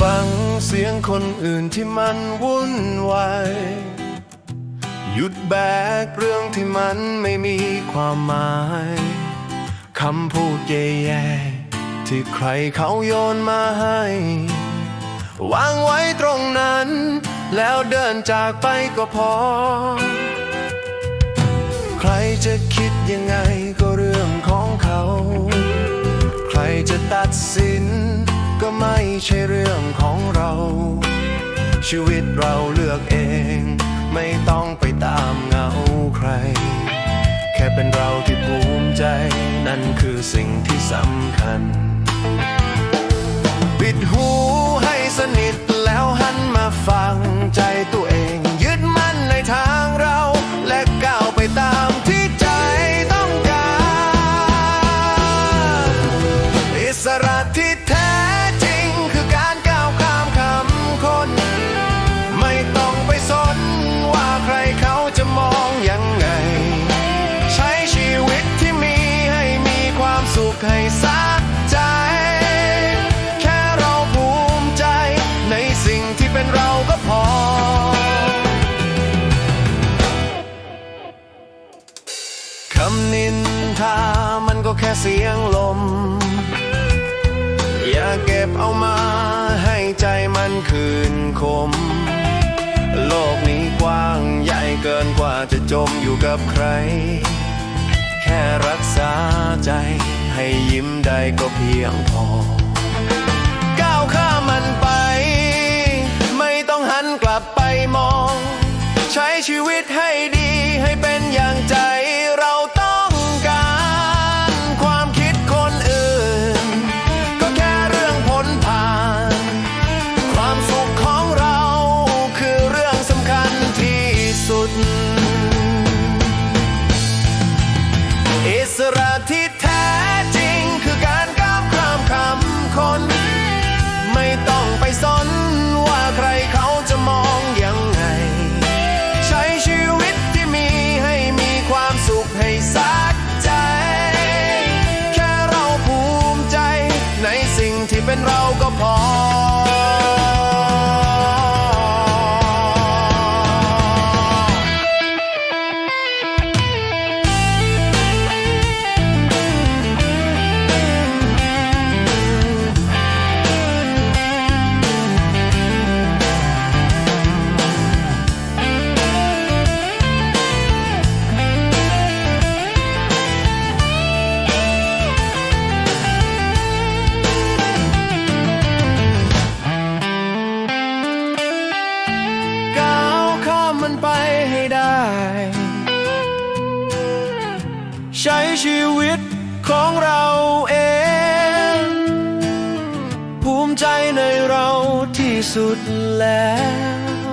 ฟังเสียงคนอื่นที่มันวุ่นวายหยุดแบกเรื่องที่มันไม่มีความหมายคำพูดแย่ๆที่ใครเขาโยนมาให้ วางไว้ตรงนั้น แล้วเดินจากไปก็พอ ใครจะคิดยังไงก็เรื่องของเขา ใครจะตัดสิน ก็ไม่ใช่เรื่องของเรา ชีวิตเราเลือกเอง ไม่ต้องไปตามเงาใคร แค่เป็นเราที่ภูมิใจ นั่นคือสิ่งที่สำคัญ ขให้สักใจ แค่เราภูมิใจ ในสิ่งที่เป็นเราก็พอ คำนินทามันก็แค่เสียงลม อย่าเก็บเอามาให้ใจมันคืนคม โลกนี้กว้างใหญ่เกินกว่าจะจมอยู่กับใคร แค่รักษาใจ ให้ยิ้มได้ก็เพียงพอ ใช้ชีวิตของเราเอง ภูมิใจในเราที่สุดแล้ว